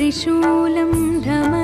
त्रिशूलं धम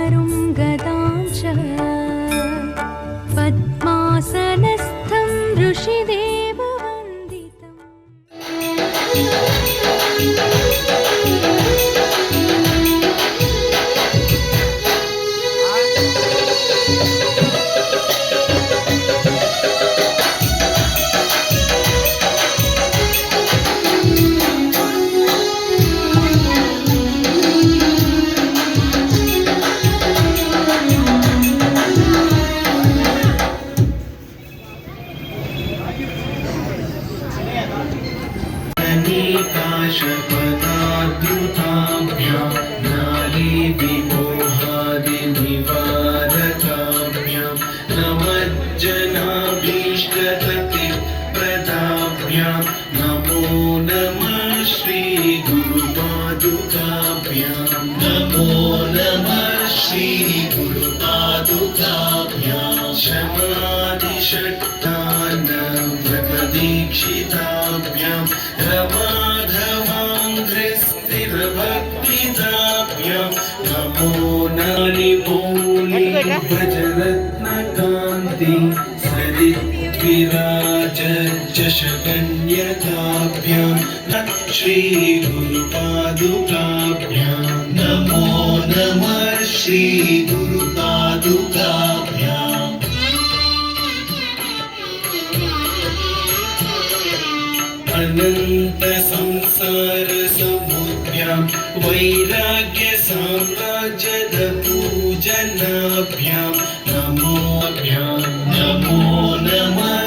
नमज्जनाभीष्टगतिप्रदाभ्यां नमो नमः श्रीगुरुपादुकाभ्यां नमो नमः श्रीगुरुपादुकाभ्यां शमादिषट्टानव्रतदीक्षिताभ्यां सरिद्विराज जशकन्यकाभ्यां श्रीगुरुपादुकाभ्यां। नमो नमः श्रीगुरुपादुकाभ्याम् अनन्तसंसारसमुद्भ्यां वैराग्यसाम्राज्यदपूजनाभ्यां। नमोभ्यां नमो नमः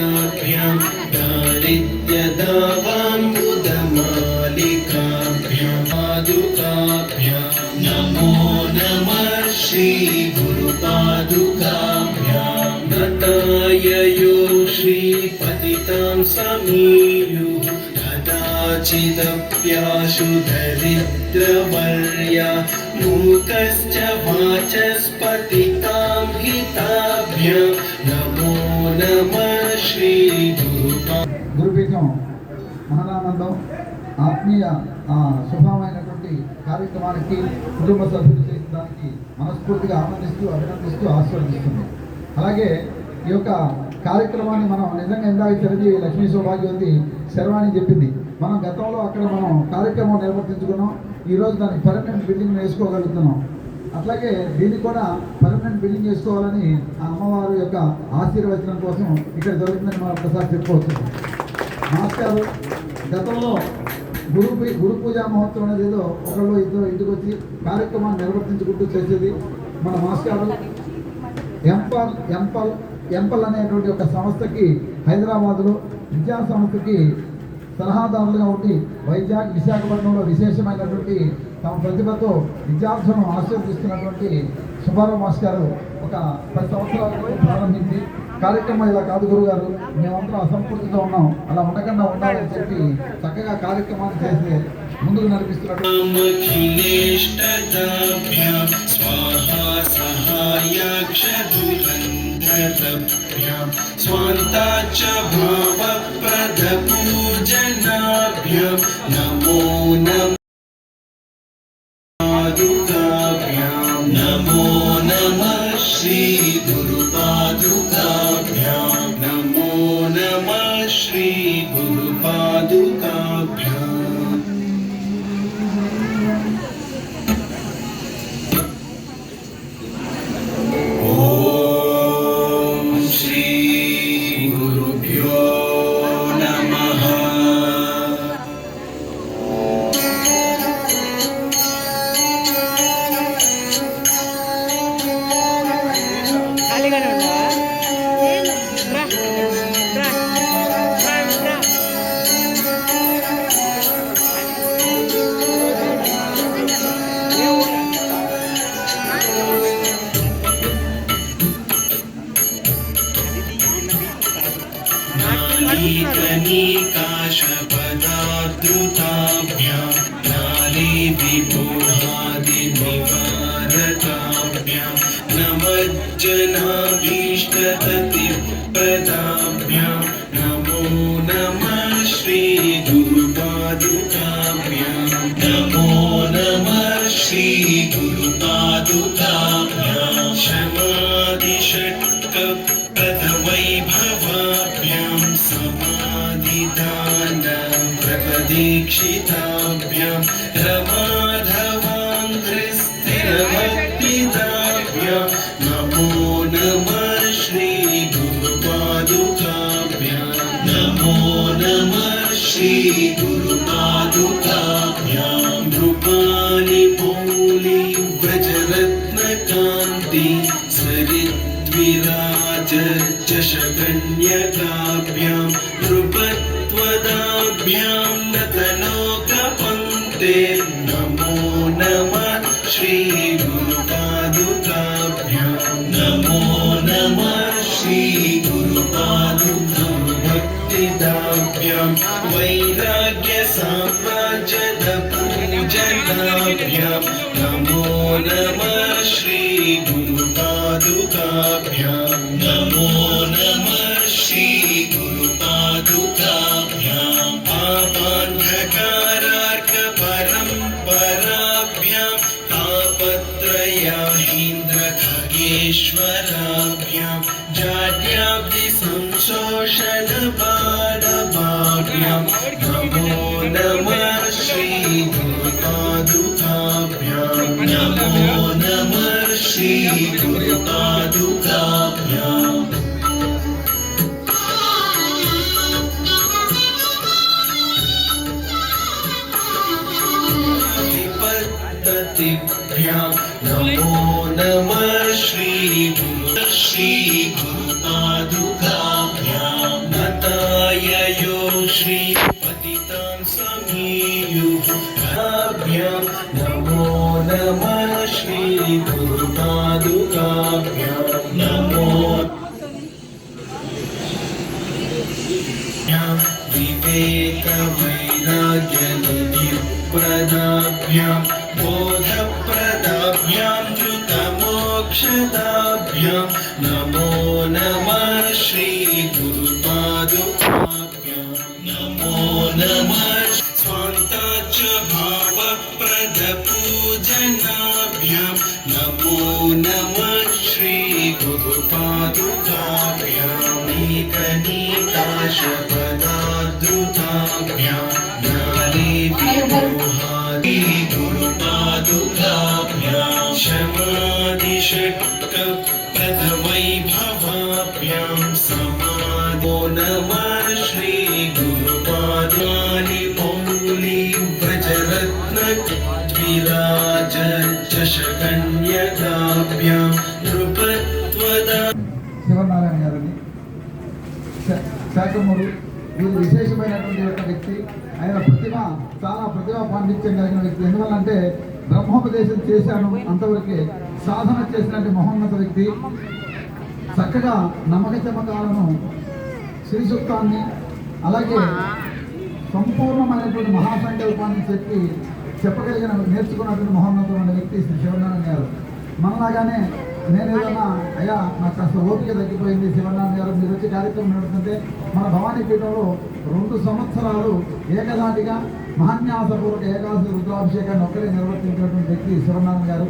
नमो नमः श्रीगुरुपादुकाभ्यां नताय यो मूकश्च वाचस्पतितां हिताभ्यां नमो नमः श्रीगुरुपा गुरुपीठं महानानन्दम् आत्मीय शुभम కార్యక్రమానికి కుటుంబ సభ్యులు చేసిన దానికి మనస్ఫూర్తిగా ఆనందిస్తూ అభినందిస్తూ ఆస్వాదిస్తుంది అలాగే ఈ యొక్క కార్యక్రమాన్ని మనం నిజంగా ఇందాక చిరంజీవి లక్ష్మీ సౌభాగ్యవతి శర్వాణి చెప్పింది. మనం గతంలో అక్కడ మనం కార్యక్రమం నిర్వర్తించుకున్నాం. ఈరోజు దానికి పర్మనెంట్ బిల్డింగ్ వేసుకోగలుగుతున్నాం. అట్లాగే దీన్ని కూడా పర్మనెంట్ బిల్డింగ్ వేసుకోవాలని ఆ అమ్మవారి యొక్క ఆశీర్వచనం కోసం ఇక్కడ జరుగుతుందని మనం ఒకసారి చెప్పుకోవచ్చు. నమస్కారం. గతంలో గురు గురు పూజా మహోత్సవం అనేది ఏదో ఒకళ్ళు ఇద్దరు ఇంటికి వచ్చి కార్యక్రమాన్ని నిర్వర్తించుకుంటూ చేసేది మన మాస్టర్ ఎంపల్ ఎంపల్ ఎంపల్ అనేటువంటి ఒక సంస్థకి హైదరాబాద్లో విద్యా సంస్థకి సలహాదారులుగా ఉండి వైజాగ్ విశాఖపట్నంలో విశేషమైనటువంటి తమ ప్రతిభతో విద్యార్థులను ఆశీర్వదిస్తున్నటువంటి సుబ్బారావు మాస్టర్ గారు ఒక పది సంవత్సరాల ప్రారంభించి కార్యక్రమం ఇలా కాదు గురుగారు. మేమంతా అసంపూర్తితో ఉన్నాం. అలా ఉండకుండా ఉండాలని చెప్పి చక్కగా కార్యక్రమాన్ని చేసి ముందుకు నడిపిస్తున్నాడు స్వాంతాచ दुर्गादुताभ्यां शमादिषट्क प्रथमैभवाभ्यां समादिदानं गजरत्नकान्ति सरिद्विराज च नृपत्वदाभ्यां नतलोकपङ्क्ते नमो नमः श्री नमः श्री श्री मातुकाभ्यां नताययो श्री पतितां समीयुभ्यां नमो नमः श्री मातुकाभ्यां नमो विवेकवैराग्यनिधिप्रदाभ्यां नमो नमः श्रीगुरुपादुकाभ्यां శివనారాయణ గారని శ- శాఖమూరు వీరు విశేషమైనటువంటి ఒక వ్యక్తి ఆయన ప్రతిమ చాలా ప్రతిభ పాండిత్యం కలిగిన వ్యక్తి. ఎందువల్లంటే బ్రహ్మోపదేశం చేశాను అంతవరకే సాధన చేసినటువంటి మహోన్నత వ్యక్తి. చక్కగా నమ్మక చమకాలను శ్రీ సూక్తాన్ని అలాగే సంపూర్ణమైనటువంటి మహాసంకల్పాన్ని చెప్పి చెప్పగలిగిన నేర్చుకున్నటువంటి ఉన్న వ్యక్తి శ్రీ శివనారాయణ గారు. మనలాగానే నేను ఏదన్నా అయ్యా నాకు కాస్త ఓపిక తగ్గిపోయింది శివనారాయణ గారు మీరు వచ్చి కార్యక్రమం నడుస్తుంటే మన భవానీ పీఠంలో రెండు సంవత్సరాలు ఏకదాటిగా మహాన్యాసపూర్వక ఏకాదశి రుద్రాభిషేకాన్ని ఒక్కరే నిర్వర్తించినటువంటి వ్యక్తి శివనారాయణ గారు.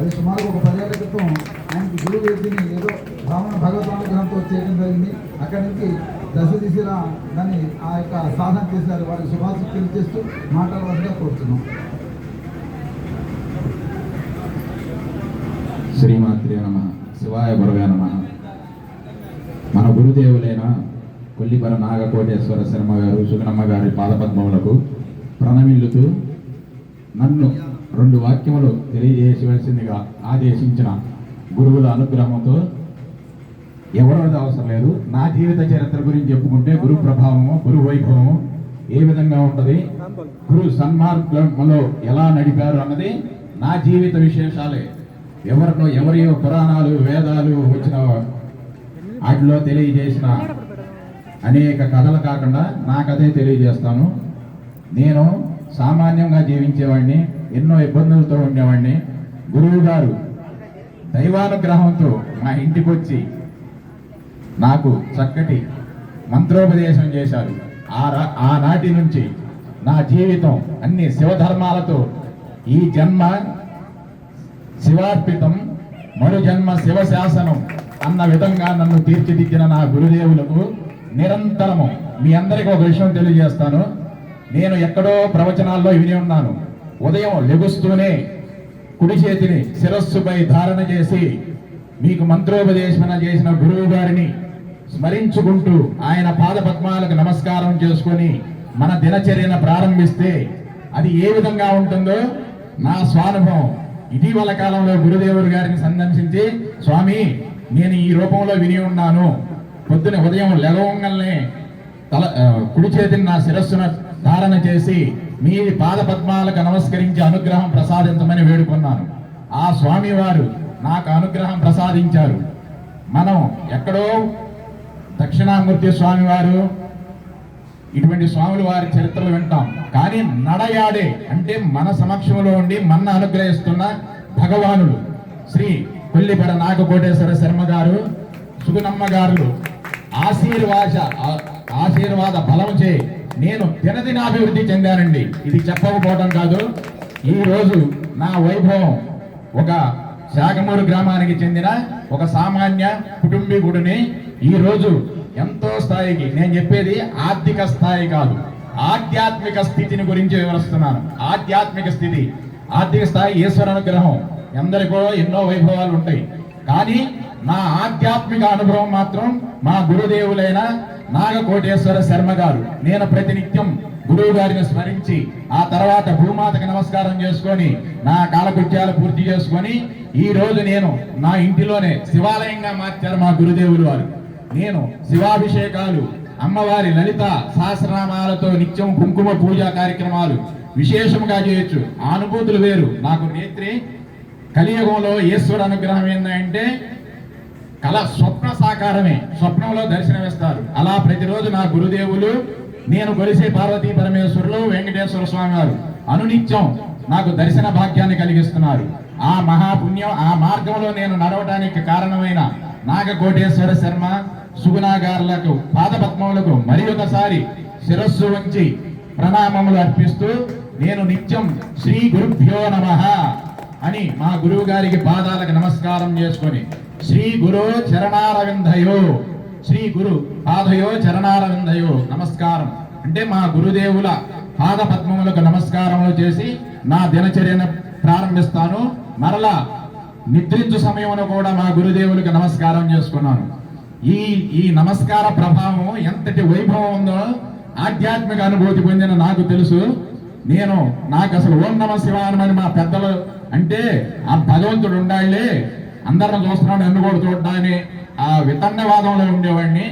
అది సుమారు ఒక పదేళ్ళ క్రితం ఆయనకి గురువు వ్యక్తిని ఏదో బ్రాహ్మణ భగవతానుగ్రహంతో చేయడం జరిగింది. అక్కడి నుంచి దశ దిశలా దాన్ని ఆ యొక్క సాధన చేశారు. వారికి శుభాశక్తులు చేస్తూ మాట్లాడవలసిగా కోరుతున్నాం. శ్రీమాత్రే నమ. శివాయ గురవే నమ. మన గురుదేవులైన కొల్లిపర నాగకోటేశ్వర శర్మ గారు సుగనమ్మ గారి పాదపద్మములకు ప్రణమిల్లుతూ నన్ను రెండు వాక్యములు తెలియజేయవలసిందిగా ఆదేశించిన గురువుల అనుగ్రహంతో ఎవరోది అవసరం లేదు. నా జీవిత చరిత్ర గురించి చెప్పుకుంటే గురు ప్రభావము గురు వైభవము ఏ విధంగా ఉంటది? గురు సన్మార్గంలో ఎలా నడిపారు అన్నది నా జీవిత విశేషాలే. ఎవరినో ఎవరి పురాణాలు వేదాలు వచ్చిన వాటిలో తెలియజేసిన అనేక కథలు కాకుండా నా కథే తెలియజేస్తాను. నేను సామాన్యంగా జీవించేవాడిని ఎన్నో ఇబ్బందులతో ఉండేవాడిని. గురువు గారు దైవానుగ్రహంతో మా ఇంటికి వచ్చి నాకు చక్కటి మంత్రోపదేశం చేశారు. ఆ రా- ఆనాటి నుంచి నా జీవితం అన్ని శివధర్మాలతో ఈ జన్మ శివార్పితం మరుజన్మ శివశాసనం అన్న విధంగా నన్ను తీర్చిదిద్దిన నా గురుదేవులకు నిరంతరము మీ అందరికీ ఒక విషయం తెలియజేస్తాను. నేను ఎక్కడో ప్రవచనాల్లో విని ఉన్నాను. ఉదయం లెగుస్తూనే కుడి చేతిని శిరస్సుపై ధారణ చేసి మీకు మంత్రోపదేశన చేసిన గురువు గారిని స్మరించుకుంటూ ఆయన పాద పద్మాలకు నమస్కారం చేసుకొని మన దినచర్యను ప్రారంభిస్తే అది ఏ విధంగా ఉంటుందో నా స్వానుభవం ఇటీవల కాలంలో గురుదేవుడు గారిని సందర్శించి స్వామి నేను ఈ రూపంలో విని ఉన్నాను. పొద్దున ఉదయం లెగవంగల్నే తల కుడి చేతిని నా శిరస్సును ధారణ చేసి మీ పాద పద్మాలకు నమస్కరించి అనుగ్రహం ప్రసాదించమని వేడుకున్నాను. ఆ స్వామివారు నాకు అనుగ్రహం ప్రసాదించారు. మనం ఎక్కడో దక్షిణామూర్తి స్వామివారు ఇటువంటి స్వాముల వారి చరిత్రలు వింటాం. కానీ నడయాడే అంటే మన సమక్షంలో ఉండి మన అనుగ్రహిస్తున్న భగవానుడు శ్రీ కొల్లిపర నాగకోటేశ్వర శర్మ గారు సుగుణమ్మ గారు ఆశీర్వాద ఆశీర్వాద బలం చే నేను దినదినాభివృద్ధి చెందానండి. ఇది చెప్పకపోవడం కాదు. ఈ రోజు నా వైభవం ఒక శాఖమూరు గ్రామానికి చెందిన ఒక సామాన్య కుటుంబీకుడిని ఈ రోజు ఎంతో స్థాయికి నేను చెప్పేది ఆర్థిక స్థాయి కాదు. ఆధ్యాత్మిక స్థితిని గురించి వివరిస్తున్నాను. ఆధ్యాత్మిక స్థితి. ఆర్థిక స్థాయి ఈశ్వర అనుగ్రహం. ఎందరికో ఎన్నో వైభవాలు ఉంటాయి. కానీ నా ఆధ్యాత్మిక అనుభవం మాత్రం మా గురుదేవులైన నాగకోటేశ్వర శర్మ గారు. నేను ప్రతినిత్యం గురువు గారిని స్మరించి ఆ తర్వాత భూమాతకి నమస్కారం చేసుకొని నా కాలకృత్యాలు పూర్తి చేసుకొని ఈ రోజు నేను నా ఇంటిలోనే శివాలయంగా మార్చారు మా గురుదేవులు వారు. నేను శివాభిషేకాలు అమ్మవారి లలిత సహస్రనామాలతో నిత్యం కుంకుమ పూజా కార్యక్రమాలు విశేషముగా చేయొచ్చు. ఆ అనుభూతులు వేరు. నాకు నేత్రి కలియుగంలో ఈశ్వర అనుగ్రహం ఏంటంటే కళ స్వప్న సాకారమే. స్వప్నంలో దర్శనమిస్తారు. అలా ప్రతిరోజు నా గురుదేవులు నేను కొలిసే పార్వతీ పరమేశ్వరులు వెంకటేశ్వర స్వామి వారు అనునిత్యం నాకు దర్శన భాగ్యాన్ని కలిగిస్తున్నారు. ఆ మహాపుణ్యం ఆ మార్గంలో నేను నడవడానికి కారణమైన నాగకోటేశ్వర శర్మ సుగుణాగారులకు పాదపద్మములకు మరి ఒకసారి శిరస్సు వంచి ప్రణామములు అర్పిస్తూ నేను నిత్యం శ్రీ గురుభ్యో నమః అని మా గురువు గారికి పాదాలకు నమస్కారం చేసుకొని శ్రీ గురు చరణారవిందయో శ్రీ గురు పాదయో చరణారవిందయో నమస్కారం. అంటే మా గురుదేవుల పాద పద్మములకు నమస్కారములు చేసి నా దినచర్యను ప్రారంభిస్తాను. మరలా నిద్రించు సమయంలో కూడా మా గురుదేవులకు నమస్కారం చేసుకున్నాను. ఈ ఈ నమస్కార ప్రభావం ఎంతటి వైభవం ఉందో ఆధ్యాత్మిక అనుభూతి పొందిన నాకు తెలుసు. నేను నాకు అసలు ఓం నమ శివానమని మా పెద్దలు అంటే ఆ భగవంతుడు ఉండాలి అందరిని చూస్తున్నాడు నన్ను కూడా చూడడాన్ని. ఆ వితన్నవాదంలో ఉండేవాడిని.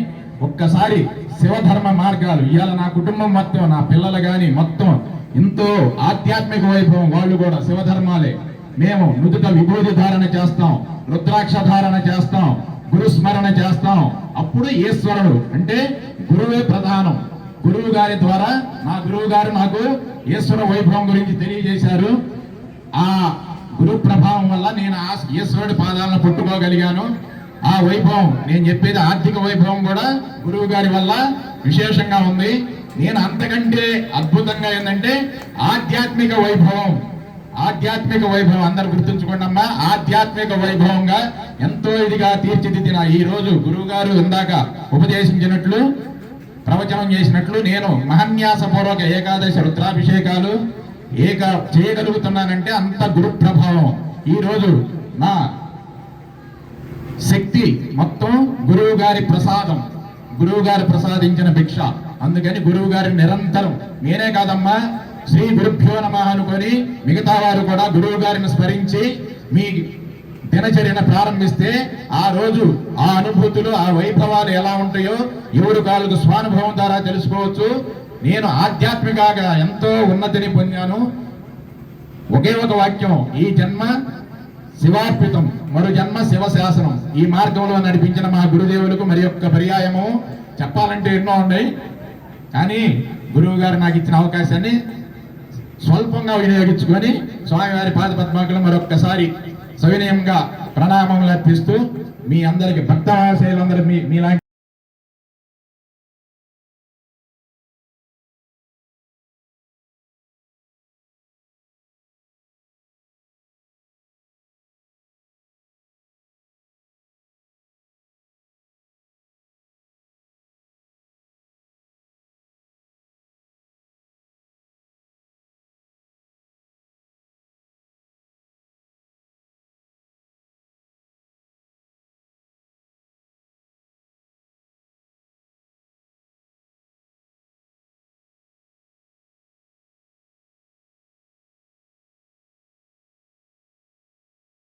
ఒక్కసారి శివధర్మ మార్గాలు ఇవాళ నా కుటుంబం మొత్తం నా పిల్లలు కానీ మొత్తం ఎంతో ఆధ్యాత్మిక వైభవం వాళ్ళు కూడా శివధర్మాలే. మేము నుదుట విభూతి ధారణ చేస్తాం రుద్రాక్ష ధారణ చేస్తాం గురు స్మరణ చేస్తాం. అప్పుడు ఈశ్వరుడు అంటే గురువే ప్రధానం. గురువు గారి ద్వారా నా గురువు గారు నాకు ఈశ్వర వైభవం గురించి తెలియజేశారు. ఆ గురు ప్రభావం వల్ల నేను ఆ ఈశ్వరుడి పాదాలను పట్టుకోగలిగాను. ఆ వైభవం నేను చెప్పేది ఆర్థిక వైభవం కూడా గురువు గారి వల్ల విశేషంగా ఉంది. నేను అంతకంటే అద్భుతంగా ఏంటంటే ఆధ్యాత్మిక వైభవం. ఆధ్యాత్మిక వైభవం అందరు గుర్తుంచుకోండి అమ్మా. ఆధ్యాత్మిక వైభవంగా ఎంతో ఇదిగా తీర్చిదిద్దిన ఈ రోజు గురువు గారు ఇందాక ఉపదేశించినట్లు ప్రవచనం చేసినట్లు నేను మహన్యాసపూర్వక ఏకాదశి రుద్రాభిషేకాలు ఏక చేయగలుగుతున్నానంటే అంత గురు ప్రభావం ఈ రోజు నా శక్తి మొత్తం గురువు గారి ప్రసాదం గురువు గారు ప్రసాదించిన భిక్ష. అందుకని గురువు గారి నిరంతరం. నేనే కాదమ్మా శ్రీ గురుభ్యో నమ అనుకొని మిగతా వారు కూడా గురువు గారిని స్మరించి మీ దినచర్యను ప్రారంభిస్తే ఆ రోజు ఆ అనుభూతులు ఆ వైభవాలు ఎలా ఉంటాయో ఎవరు కాళ్ళకు స్వానుభవం ద్వారా తెలుసుకోవచ్చు. నేను ఆధ్యాత్మికగా ఎంతో ఉన్నతిని పొందాను. ఒకే ఒక వాక్యం ఈ జన్మ శివార్పితం మరో జన్మ శివశాసనం. ఈ మార్గంలో నడిపించిన మా గురుదేవులకు మరి యొక్క పర్యాయము. చెప్పాలంటే ఎన్నో ఉన్నాయి కానీ గురువు గారు నాకు ఇచ్చిన అవకాశాన్ని స్వల్పంగా వినియోగించుకొని స్వామివారి పాద పద్మాకులు మరొక్కసారి సవినయంగా ప్రణామములు అర్పిస్తూ మీ అందరికి భక్త మహాశయులందరూ మీ మీలాంటి